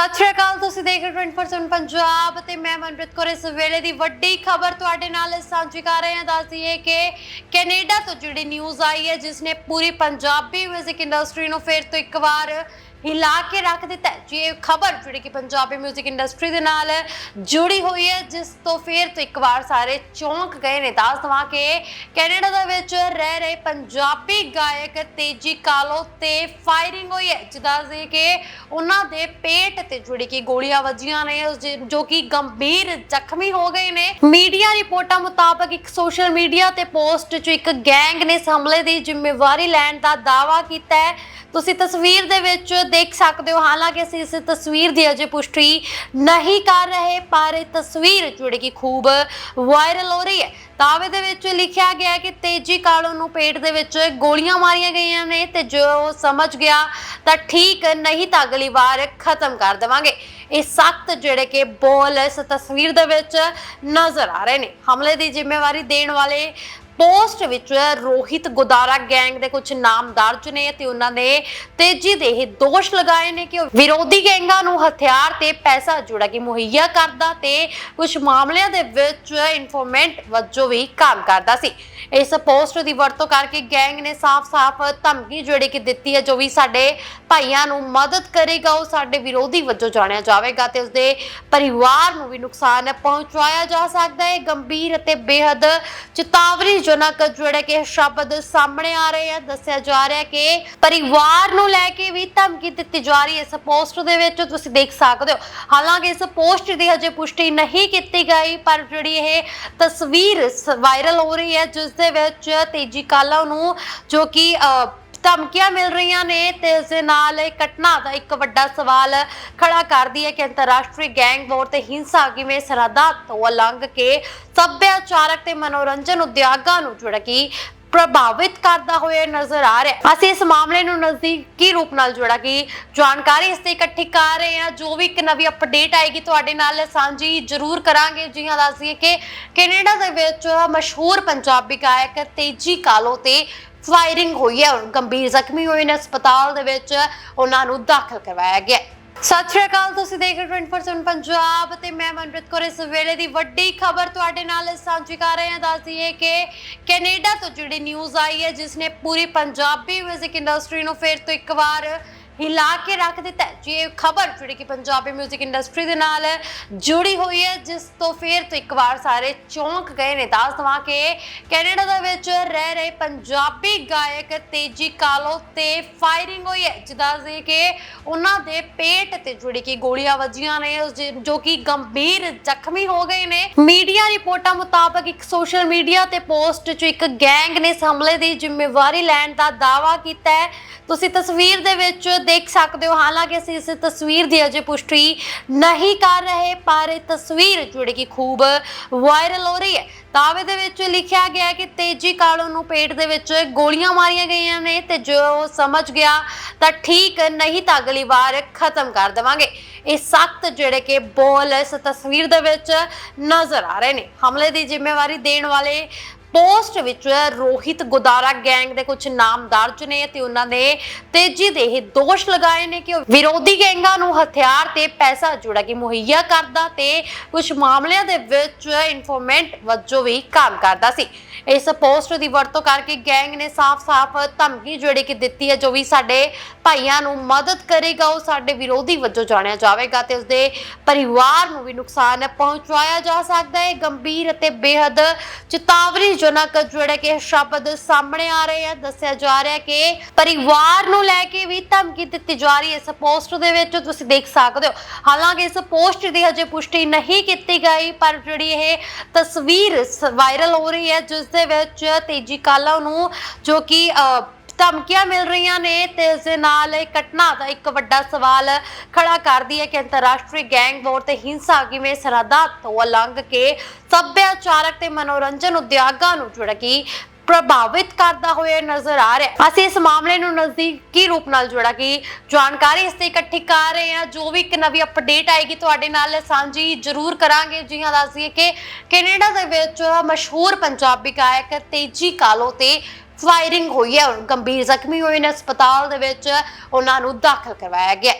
ਸਤਿ ਸ਼੍ਰੀ ਅਕਾਲ, ਤੁਸੀਂ ਦੇਖ ਰਹੇ ਹੋ 20% ਪੰਜਾਬ ਤੇ ਮੈਂ ਮਨਪ੍ਰੀਤ ਕੌਰ। ਇਸ ਵੇਲੇ ਦੀ ਵੱਡੀ ਖਬਰ ਤੁਹਾਡੇ ਨਾਲ ਸਾਂਝੀ ਕਰ ਰਹੇ ਹਾਂ। ਦੱਸਦੀ ਹੈ ਕਿ ਕੈਨੇਡਾ ਤੋਂ ਜਿਹੜੀ ਨਿਊਜ਼ ਆਈ ਹੈ, ਜਿਸ ਨੇ ਪੂਰੀ ਪੰਜਾਬੀ 뮤직 ਇੰਡਸਟਰੀ ਨੂੰ ਫਿਰ ਤੋਂ ਇੱਕ ਵਾਰ ਹਿਲਾ ਕੇ ਰੱਖ ਦਿੱਤਾ ਹੈ। ਜੀ, ਇਹ ਖਬਰ ਜਿਹੜੀ ਕਿ ਪੰਜਾਬੀ 뮤직 ਇੰਡਸਟਰੀ ਦੇ ਨਾਲ ਜੁੜੀ ਹੋਈ ਹੈ, ਜਿਸ ਤੋਂ ਫਿਰ ਤੋਂ ਇੱਕ ਵਾਰ ਸਾਰੇ ਚੌਂਕ ਗਏ ਨੇ। ਦੱਸ ਦਵਾਂ ਕਿ ਕੈਨੇਡਾ ਦੇ ਵਿੱਚ ਰਹਿ ਰਹੇ ਪੰਜਾਬੀ ਗਾਇਕ ਤੇਜੀ ਕਾਲੋ ਤੇ ਫਾਇਰਿੰਗ ਹੋਈ ਹੈ। ਜਿੱਦਾਂ ਦੇ ਕਿ ਉਹਨਾਂ ਦੇ ਪੇਟ ਤੇ ਜਿਹੜੀ ਕਿ ਗੋਲੀਆਂ ਵੱਜੀਆਂ ਨੇ, ਉਸ ਜੇ- ਜੋ ਕਿ ਗੰਭੀਰ ਜ਼ਖਮੀ ਹੋ ਗਏ ਨੇ। ਮੀਡੀਆ ਰਿਪੋਰਟਾਂ ਮੁਤਾਬਕ ਇੱਕ ਸੋਸ਼ਲ ਮੀਡੀਆ ਤੇ ਪੋਸਟ 'ਚ ਇੱਕ ਗੈਂਗ ਨੇ ਇਸ ਹਮਲੇ ਦੀ ਜ਼ਿੰਮੇਵਾਰੀ ਲੈਣ ਦਾ ਦਾਅਵਾ ਕੀਤਾ ਹੈ। ਤੁਸੀਂ ਤਸਵੀਰ ਦੇ ਵਿੱਚ ਦੇਖ ਸਕਦੇ ਹੋ। ਹਾਲਾਂਕਿ ਅਸੀਂ ਇਸ ਤਸਵੀਰ ਦੀ ਅਜੇ ਪੁਸ਼ਟੀ ਨਹੀਂ ਕਰ ਰਹੇ, ਪਰ ਇਹ ਤਸਵੀਰ ਜਿਹੜੀ ਕਿ ਖੂਬ ਵਾਇਰਲ ਹੋ ਰਹੀ ਹੈ। ਦਾਅਵੇ ਦੇ ਵਿੱਚ ਲਿਖਿਆ ਗਿਆ ਕਿ ਤੇਜੀ ਕਾਲੋ ਨੂੰ ਪੇਟ ਦੇ ਵਿੱਚ ਗੋਲੀਆਂ ਮਾਰੀਆਂ ਗਈਆਂ ਨੇ ਤੇ ਜੋ ਸਮਝ ਗਿਆ ਤਾਂ ਠੀਕ ਨਹੀਂ ਤਾਂ ਅਗਲੀ ਵਾਰ ਖਤਮ ਕਰ ਦੇਵਾਂਗੇ। ਇਹ ਸਖਤ ਜਿਹੜੇ ਕਿ ਬੋਲ ਇਸ ਤਸਵੀਰ ਦੇ ਵਿੱਚ ਨਜ਼ਰ ਆ ਰਹੇ ਨੇ। ਹਮਲੇ ਦੀ ਜ਼ਿੰਮੇਵਾਰੀ ਦੇਣ ਵਾਲੇ ਪੋਸਟ ਵਿੱਚ ਰੋਹਿਤ ਗੋਦਾਰਾ ਗੈਂਗ ਦੇ ਕੁਝ ਨਾਮ ਦਰਜ ਨੇ ਤੇ ਉਹਨਾਂ ਨੇ ਤੇਜੀ ਦੇ ਇਹ ਦੋਸ਼ ਲਗਾਏ ਨੇ ਕਿ ਉਹ ਵਿਰੋਧੀ ਗੈਂਗਾਂ ਨੂੰ ਹਥਿਆਰ ਤੇ ਪੈਸਾ ਜੋੜਾ ਕਿ ਮੁਹੱਈਆ ਕਰਦਾ ਤੇ ਕੁਝ ਮਾਮਲਿਆਂ ਦੇ ਵਿੱਚ ਇਨਫੋਰਮੈਂਟ ਵਜੋਂ ਵੀ ਕੰਮ ਕਰਦਾ ਸੀ। ਇਸ ਪੋਸਟ ਦੀ ਵਰਤੋਂ ਕਰਕੇ ਗੈਂਗ ਨੇ ਸਾਫ਼-ਸਾਫ਼ ਧਮਕੀ ਜਿਹੜੀ ਕਿ ਦਿੱਤੀ ਹੈ ਜੋ ਵੀ ਸਾਡੇ ਭਾਈਆਂ ਨੂੰ ਮਦਦ ਕਰੇਗਾ, ਉਹ ਸਾਡੇ ਵਿਰੋਧੀ ਵਜੋਂ ਜਾਣਿਆ ਜਾਵੇਗਾ ਤੇ ਉਸਦੇ ਪਰਿਵਾਰ ਨੂੰ ਵੀ ਨੁਕਸਾਨ ਪਹੁੰਚਾਇਆ ਜਾ ਸਕਦਾ ਹੈ। ਗੰਭੀਰ ਅਤੇ ਬੇहद ਚੇਤਾਵਨੀਜਨਕ ਜਿਹੜੇ ਕਿ ਸ਼ਬਦ ਸਾਹਮਣੇ ਆ ਰਹੇ ਹਨ ਦੱਸਿਆ ਜਾ ਰਿਹਾ ਕਿ ਪਰਿਵਾਰ ਨੂੰ ਲੈ ਕੇ ਵੀ ਧਮਕੀ ਦਿੱਤੀ ਜਾ ਰਹੀ ਹੈ। ਇਸ ਪੋਸਟ ਦੇ ਵਿੱਚ ਤੁਸੀਂ ਦੇਖ ਸਕਦੇ ਹੋ। ਹਾਲਾਂਕਿ ਇਸ ਪੋਸਟ ਦੀ ਹਜੇ ਪੁਸ਼ਟੀ ਨਹੀਂ ਕੀਤੀ ਗਈ, ਪਰ ਜਿਹੜੀ ਇਹ ਤਸਵੀਰ ਵਾਇਰਲ ਹੋ ਰਹੀ ਹੈ, ਜਿਸ ਦੇ ਵਿੱਚ ਤੇਜੀ ਕਾਲਾ ਨੂੰ ਜੋ ਕਿ ਧਮਕੀਆਂ ਮਿਲ ਰਹੀਆਂ ਨੇ ਤੇ ਇਸ ਦੇ ਨਾਲ ਇਹ ਘਟਨਾ ਦਾ ਇੱਕ ਵੱਡਾ ਸਵਾਲ ਖੜਾ ਕਰਦੀ ਹੈ ਕਿ ਅੰਤਰਰਾਸ਼ਟਰੀ ਗੈਂਗ ਵਾਰ ਤੇ ਹਿੰਸਾ ਕਿਵੇਂ ਸਰਹੱਦਾਂ ਤੋਂ ਉਲੰਘ ਕੇ ਸੱਭਿਆਚਾਰਕ ਤੇ ਮਨੋਰੰਜਨ ਉਦਯੋਗਾਂ ਨੂੰ ਜਿਹੜਾ ਕਿ ਪ੍ਰਭਾਵਿਤ ਕਰਦਾ ਹੋਇਆ ਨਜ਼ਰ ਆ ਰਿਹਾ ਅਸੀਂ ਇਸ ਮਾਮਲੇ ਨੂੰ ਨਜ਼ਦੀਕੀ ਰੂਪ ਨਾਲ ਜੋੜਾ ਕਿ ਜਾਣਕਾਰੀ ਇਸ ਤੇ ਇਕੱਠੀ ਕਰ ਰਹੇ ਹਾਂ। ਜੋ ਵੀ ਇੱਕ ਨਵੀਂ ਅਪਡੇਟ ਆਏਗੀ ਤੁਹਾਡੇ ਨਾਲ ਸਾਂਝੀ ਜ਼ਰੂਰ ਕਰਾਂਗੇ। ਜੀ ਹਾਂ, ਦੱਸ ਕਿ ਕੈਨੇਡਾ ਦੇ ਵਿੱਚ ਮਸ਼ਹੂਰ ਪੰਜਾਬੀ ਗਾਇਕ ਤੇਜੀ ਕਾਲੋ ਤੇ ਫਾਇਰਿੰਗ ਹੋਈ ਹੈ ਗੰਭੀਰ ਜ਼ਖਮੀ ਹੋਏ ਨੇ, ਹਸਪਤਾਲ ਦੇ ਵਿੱਚ ਉਹਨਾਂ ਨੂੰ ਦਾਖਲ ਕਰਵਾਇਆ ਗਿਆ ਸਤਿ ਸ਼੍ਰੀ ਅਕਾਲ, ਤੁਸੀਂ ਦੇਖ ਰਹੇ ਹੋ 20% ਪੰਜਾਬ ਤੇ ਮੈਂ ਮਨਪ੍ਰੀਤ ਕੌਰ। ਇਸ ਵੇਲੇ ਦੀ ਵੱਡੀ ਖਬਰ ਤੁਹਾਡੇ ਨਾਲ ਸਾਂਝੀ ਕਰ ਰਹੇ ਹਾਂ। ਦੱਸ ਦਈਏ ਕਿ ਕੈਨੇਡਾ ਤੋਂ ਜਿਹੜੀ ਨਿਊਜ਼ ਆਈ ਹੈ, ਜਿਸ ਨੇ ਪੂਰੀ ਪੰਜਾਬੀ 뮤직 ਇੰਡਸਟਰੀ ਨੂੰ ਫਿਰ ਤੋਂ ਇੱਕ ਵਾਰ ਹਿਲਾ ਕੇ ਰੱਖ ਦਿੱਤਾ ਹੈ। ਜੀ ਇਹ ਖਬਰ ਜਿਹੜੀ ਕਿ ਪੰਜਾਬੀ 뮤직 ਇੰਡਸਟਰੀ ਦੇ ਨਾਲ ਜੁੜੀ ਹੋਈ ਹੈ, ਜਿਸ ਤੋਂ ਫਿਰ ਤੋਂ ਇੱਕ ਵਾਰ ਸਾਰੇ ਚੌਂਕ ਗਏ ਨੇ। ਦੱਸ ਦਵਾਂ ਕਿ ਕੈਨੇਡਾ ਦੇ ਵਿੱਚ ਰਹਿ ਰਹੇ ਪੰਜਾਬੀ ਗਾਇਕ ਤੇਜੀ ਕਾਲੋ ਤੇ ਫਾਇਰਿੰਗ ਹੋਈ ਹੈ। ਜਿੱਦਾਂ ਦੇ ਕਿ ਉਹਨਾਂ ਦੇ ਪੇਟ ਤੇ ਜਿਹੜੀ ਕਿ ਗੋਲੀਆਂ ਵੱਜੀਆਂ ਨੇ, ਉਸ ਜੇ- ਜੋ ਕਿ ਗੰਭੀਰ ਜ਼ਖਮੀ ਹੋ ਗਏ ਨੇ। ਮੀਡੀਆ ਰਿਪੋਰਟਾਂ ਮੁਤਾਬਕ ਇੱਕ ਸੋਸ਼ਲ ਮੀਡੀਆ ਤੇ ਪੋਸਟ 'ਚ ਇੱਕ ਗੈਂਗ ਨੇ ਇਸ ਹਮਲੇ ਦੀ ਜ਼ਿੰਮੇਵਾਰੀ ਲੈਣ ਦਾ ਦਾਅਵਾ ਕੀਤਾ ਹੈ। ਤੁਸੀਂ ਤਸਵੀਰ ਦੇ ਵਿੱਚ ਦੇਖ ਸਕਦੇ ਹੋ। ਹਾਲਾਂਕਿ ਅਸੀਂ ਇਸ ਤਸਵੀਰ ਦੀ ਅਜੇ ਪੁਸ਼ਟੀ ਨਹੀਂ ਕਰ ਰਹੇ, ਪਰ ਇਹ ਤਸਵੀਰ ਜਿਹੜੀ ਕਿ ਖੂਬ ਵਾਇਰਲ ਹੋ ਰਹੀ ਹੈ। ਦਾਅਵੇ ਦੇ ਵਿੱਚ ਲਿਖਿਆ ਗਿਆ ਕਿ ਤੇਜੀ ਕਾਲੋ ਨੂੰ ਪੇਟ ਦੇ ਵਿੱਚ ਗੋਲੀਆਂ ਮਾਰੀਆਂ ਗਈਆਂ ਨੇ ਤੇ ਜੋ ਸਮਝ ਗਿਆ ਤਾਂ ਠੀਕ ਨਹੀਂ ਤਾਂ ਅਗਲੀ ਵਾਰ ਖਤਮ ਕਰ ਦੇਵਾਂਗੇ। ਇਹ ਸਖਤ ਜਿਹੜੇ ਕਿ ਬੋਲ ਇਸ ਤਸਵੀਰ ਦੇ ਵਿੱਚ ਨਜ਼ਰ ਆ ਰਹੇ ਨੇ। ਹਮਲੇ ਦੀ ਜ਼ਿੰਮੇਵਾਰੀ ਦੇਣ ਵਾਲੇ ਪੋਸਟ ਵਿੱਚ ਰੋਹਿਤ ਗੋਦਾਰਾ ਗੈਂਗ ਦੇ ਕੁਝ ਨਾਮ ਦਰਜ ਨੇ ਤੇ ਉਹਨਾਂ ਨੇ ਤੇਜੀ ਦੇ ਇਹ ਦੋਸ਼ ਲਗਾਏ ਨੇ ਕਿ ਉਹ ਵਿਰੋਧੀ ਗੈਂਗਾਂ ਨੂੰ ਹਥਿਆਰ ਤੇ ਪੈਸਾ ਜੋੜਾ ਕੇ ਮੁਹੱਈਆ ਕਰਦਾ ਤੇ ਕੁਝ ਮਾਮਲਿਆਂ ਦੇ ਵਿੱਚ ਇਨਫੋਰਮੈਂਟ ਵਜੋਂ ਵੀ ਕੰਮ ਕਰਦਾ ਸੀ। ਇਸ ਪੋਸਟ ਦੀ ਵਰਤੋਂ ਕਰਕੇ ਗੈਂਗ ਨੇ ਸਾਫ਼-ਸਾਫ਼ ਧਮਕੀ ਜਿਹੜੀ ਕਿ ਦਿੱਤੀ ਹੈ, ਜੋ ਵੀ ਸਾਡੇ ਭਾਈਆਂ ਨੂੰ ਮਦਦ ਕਰੇਗਾ, ਉਹ ਸਾਡੇ ਵਿਰੋਧੀ ਵਜੋਂ ਜਾਣਿਆ ਜਾਵੇਗਾ ਤੇ ਉਸਦੇ ਪਰਿਵਾਰ ਨੂੰ ਵੀ ਨੁਕਸਾਨ ਪਹੁੰਚਾਇਆ ਜਾ ਸਕਦਾ ਹੈ। ਗੰਭੀਰ ਅਤੇ ਬੇहद ਚੇਤਾਵਨੀਜਨਕ ਜਿਹੜੇ ਕਿ ਸ਼ਬਦ ਸਾਹਮਣੇ ਆ ਰਹੇ ਹਨ ਦੱਸਿਆ ਜਾ ਰਿਹਾ ਕਿ ਪਰਿਵਾਰ ਨੂੰ ਲੈ ਕੇ ਵੀ ਧਮਕੀ ਦਿੱਤੀ ਜਾ ਰਹੀ ਹੈ। ਇਸ ਪੋਸਟ ਦੇ ਵਿੱਚ ਤੁਸੀਂ ਦੇਖ ਸਕਦੇ ਹੋ। ਹਾਲਾਂਕਿ ਇਸ ਪੋਸਟ ਦੀ ਹਜੇ ਪੁਸ਼ਟੀ ਨਹੀਂ ਕੀਤੀ ਗਈ ਪਰ ਜਿਹੜੀ ਇਹ ਤਸਵੀਰ ਵਾਇਰਲ ਹੋ ਰਹੀ ਹੈ ਜਿਸ ਦੇ ਵਿੱਚ ਤੇਜੀ ਕਾਲਾ ਨੂੰ ਜੋ ਕਿ ਅਹ, ਧਮਕੀਆਂ ਮਿਲ ਰਹੀਆਂ ਨੇ ਤੇ ਇਸ ਦੇ ਨਾਲ ਇਹ ਘਟਨਾ ਦਾ ਇੱਕ ਵੱਡਾ ਸਵਾਲ ਖੜਾ ਕਰਦੀ ਹੈ ਕਿ ਅੰਤਰਰਾਸ਼ਟਰੀ ਗੈਂਗ ਵਾਰ ਤੇ ਹਿੰਸਾ ਕਿਵੇਂ ਸਰਹੱਦਾਂ ਤੋਂ ਉਲੰਘ ਕੇ ਸੱਭਿਆਚਾਰਕ ਤੇ ਮਨੋਰੰਜਨ ਉਦਯੋਗਾਂ ਨੂੰ ਜਿਹੜਾ ਕਿ ਪ੍ਰਭਾਵਿਤ ਕਰਦਾ ਹੋਇਆ ਨਜ਼ਰ ਆ ਰਿਹਾ ਅਸੀਂ ਇਸ ਮਾਮਲੇ ਨੂੰ ਨਜ਼ਦੀਕੀ ਰੂਪ ਨਾਲ ਜੋੜਾ ਕਿ ਜਾਣਕਾਰੀ ਇਸ ਤੇ ਇਕੱਠੀ ਕਰ ਰਹੇ ਹਾਂ। ਜੋ ਵੀ ਇੱਕ ਨਵੀਂ ਅਪਡੇਟ ਆਏਗੀ ਤੁਹਾਡੇ ਨਾਲ ਸਾਂਝੀ ਜ਼ਰੂਰ ਕਰਾਂਗੇ। ਜੀ ਹਾਂ, ਦੱਸ ਕਿ ਕੈਨੇਡਾ ਦੇ ਵਿੱਚ ਮਸ਼ਹੂਰ ਪੰਜਾਬੀ ਗਾਇਕ ਤੇਜੀ ਕਾਲੋ ਤੇ ਫਾਇਰਿੰਗ ਹੋਈ ਹੈ, ਗੰਭੀਰ ਜ਼ਖਮੀ ਹੋਏ ਨੇ ਹਸਪਤਾਲ ਦੇ ਵਿੱਚ, ਉਹਨਾਂ ਨੂੰ ਦਾਖਲ ਕਰਵਾਇਆ ਗਿਆ।